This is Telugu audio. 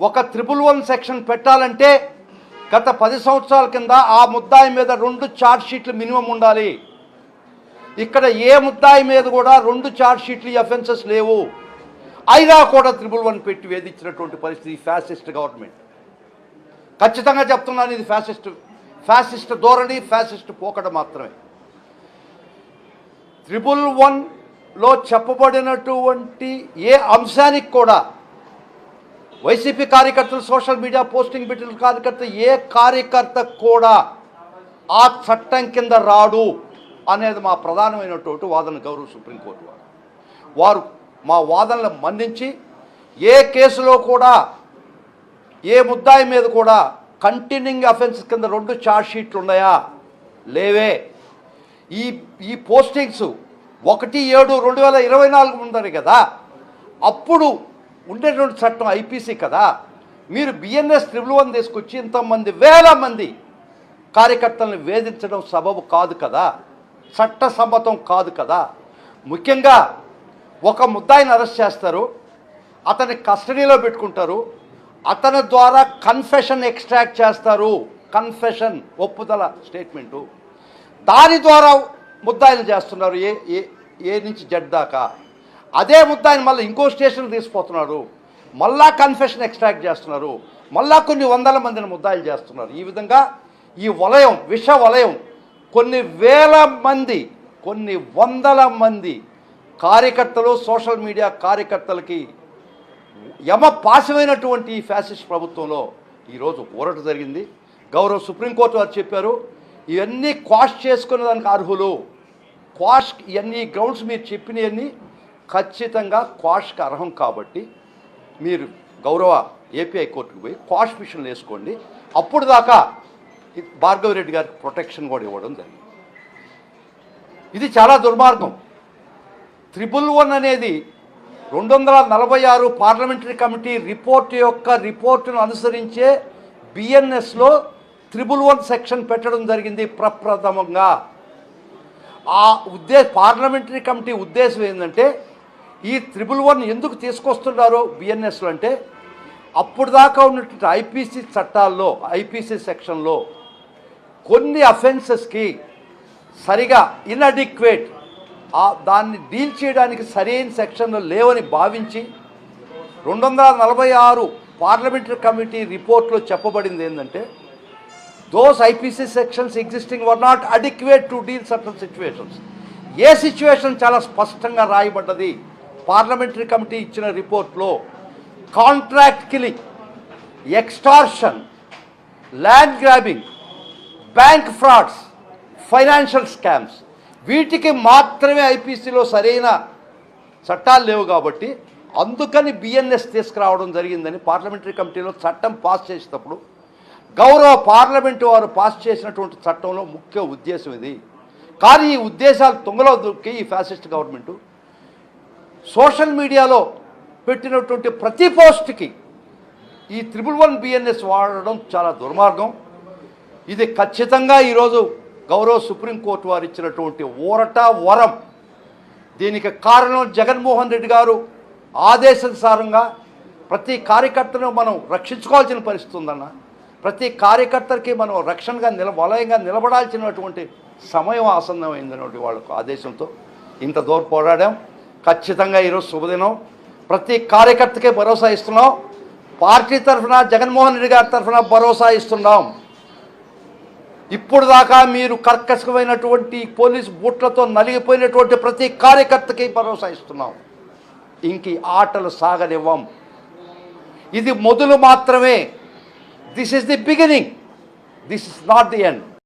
ఒక త్రిపుల్ వన్ సెక్షన్ పెట్టాలంటే గత పది సంవత్సరాల కింద ఆ ముద్దాయి మీద రెండు ఛార్జ్ షీట్లు మినిమం ఉండాలి. ఇక్కడ ఏ ముద్దాయి మీద కూడా రెండు ఛార్జ్ షీట్లు అఫెన్సెస్ లేవు. అయినా కూడా త్రిపుల్ వన్ పెట్టి వేధించినటువంటి పరిస్థితి ఫ్యాసిస్ట్ గవర్నమెంట్ ఖచ్చితంగా చెప్తున్నాను ఇది ఫ్యాసిస్ట్ ఫ్యాసిస్ట్ ధోరణి ఫ్యాసిస్ట్ పోకడ మాత్రమే. త్రిపుల్ వన్లో చెప్పబడినటువంటి ఏ అంశానికి కూడా వైసీపీ కార్యకర్తలు సోషల్ మీడియా పోస్టింగ్ పెట్టిన కార్యకర్త ఏ కార్యకర్త కూడా ఆ చట్టం కింద రాడు అనేది మా ప్రధానమైనటువంటి వాదన గౌరవ సుప్రీంకోర్టు వారు. వారు మా వాదనలు మన్నించి ఏ కేసులో కూడా ఏ ముద్దాయి మీద కూడా కంటిన్యూయింగ్ అఫెన్స్ కింద రెండు ఛార్జ్ షీట్లు ఉన్నాయా? లేవే. ఈ ఈ పోస్టింగ్స్ ఒకటి ఏడు రెండు వేల ఇరవై నాలుగు ఉందని కదా. అప్పుడు ఉండేటువంటి చట్టం ఐపీసీ కదా. మీరు బిఎన్ఎస్ ట్రిబుల్ వన్ తీసుకొచ్చి ఇంతమంది వేల మంది కార్యకర్తలను వేధించడం సబబు కాదు కదా. చట్టసమ్మతం కాదు కదా. ముఖ్యంగా ఒక ముద్దాయిని అరెస్ట్ చేస్తారు. అతని కస్టడీలో పెట్టుకుంటారు. అతని ద్వారా కన్ఫెషన్ ఎక్స్ట్రాక్ట్ చేస్తారు. కన్ఫెషన్ ఒప్పుదల స్టేట్మెంటు. దాని ద్వారా ముద్దాయిలు చేస్తున్నారు. ఏ ఏ ఏ నుంచి జడ్ దాకా? అదే ముద్దాయిని మళ్ళీ ఇంకో స్టేషన్ తీసుకుపోతున్నారు. మళ్ళా కన్ఫెషన్ ఎక్స్ట్రాక్ట్ చేస్తున్నారు. మళ్ళా కొన్ని వందల మందిని ముద్దాయిలు చేస్తున్నారు. ఈ విధంగా ఈ వలయం విష వలయం కొన్ని వేల మంది కొన్ని వందల మంది కార్యకర్తలు సోషల్ మీడియా కార్యకర్తలకి యమ పాశమైనటువంటి ఈ ఫ్యాసిస్ట్ ప్రభుత్వంలో ఈరోజు ఊరట జరిగింది. గౌరవ సుప్రీంకోర్టు వారు చెప్పారు ఇవన్నీ క్వాష్ చేసుకునే దానికి అర్హులు. క్వాష్ ఇవన్నీ గ్రౌండ్స్ మీరు చెప్పినవన్నీ ఖచ్చితంగా క్వాష్కి అర్హం కాబట్టి మీరు గౌరవ ఏపీఐ కోర్టుకు పోయి క్వాష్ పిషన్లు వేసుకోండి. అప్పుడు దాకా భార్గవ్ రెడ్డి గారికి ప్రొటెక్షన్ కూడా ఇవ్వడం జరిగింది. ఇది చాలా దుర్మార్గం. త్రిబుల్ వన్ అనేది రెండు వందల నలభై ఆరు పార్లమెంటరీ కమిటీ రిపోర్ట్ యొక్క రిపోర్టును అనుసరించే బిఎన్ఎస్లో త్రిబుల్ వన్ సెక్షన్ పెట్టడం జరిగింది ప్రప్రథమంగా. ఆ ఉద్దేశ పార్లమెంటరీ కమిటీ ఉద్దేశం ఏంటంటే ఈ త్రిబుల్ వన్ ఎందుకు తీసుకొస్తున్నారు బిఎన్ఎస్లో అంటే అప్పుడు దాకా ఉన్నటువంటి ఐపీసీ చట్టాల్లో ఐపీసీ సెక్షన్లో కొన్ని అఫెన్సెస్కి సరిగా ఇన్అడిక్వేట్ దాన్ని డీల్ చేయడానికి సరైన సెక్షన్లు లేవని భావించి రెండు వందల నలభై ఆరు పార్లమెంటరీ కమిటీ రిపోర్ట్లో చెప్పబడింది ఏంటంటే those IPC sections existing were not adequate to deal certain situations A situation చాలా స్పష్టంగా రాయబడ్డది? పార్లమెంటరీ కమిటీ ఇచ్చిన రిపోర్ట్లో contract killing extortion land grabbing bank frauds financial scams వీటికి మాత్రమే ఐపీసీలో సరైన చట్టాలు లేవు కాబట్టి అందుకని బిఎన్ఎస్ తీసుకురావడం జరిగిందని పార్లమెంటరీ కమిటీలో చట్టం పాస్ చేసేటప్పుడు గౌరవ పార్లమెంటు వారు పాస్ చేసినటువంటి చట్టంలో ముఖ్య ఉద్దేశం ఇది. కానీ ఈ ఉద్దేశాలు తుంగలో దొరికి ఈ ఫ్యాసిస్ట్ గవర్నమెంటు సోషల్ మీడియాలో పెట్టినటువంటి ప్రతి పోస్ట్కి ఈ త్రిబుల్ వన్ బిఎన్ఎస్ వాడడం చాలా దుర్మార్గం. ఇది ఖచ్చితంగా ఈరోజు గౌరవ సుప్రీంకోర్టు వారు ఇచ్చినటువంటి ఊరట వరం. దీనికి కారణం జగన్మోహన్ రెడ్డి గారు ఆదేశానుసారంగా ప్రతి కార్యకర్తను మనం రక్షించుకోవాల్సిన పరిస్థితి ఉందన్న ప్రతి కార్యకర్తకి మనం రక్షణగా నిల వలయంగా నిలబడాల్సినటువంటి సమయం ఆసన్నమైందనేటువంటి వాళ్ళకు ఆదేశంతో ఇంత దూరం పోరాడాం. ఖచ్చితంగా ఈరోజు శుభదినం. ప్రతి కార్యకర్తకే భరోసా ఇస్తున్నాం. పార్టీ తరఫున జగన్మోహన్ రెడ్డి గారి తరఫున భరోసా ఇస్తున్నాం. ఇప్పుడు దాకా మీరు కర్కశమైనటువంటి పోలీస్ బూట్లతో నలిగిపోయినటువంటి ప్రతి కార్యకర్తకి భరోసా ఇస్తున్నాం. ఇంక ఆటలు సాగనివ్వం. ఇది మొదలు మాత్రమే. This is the beginning this is not the end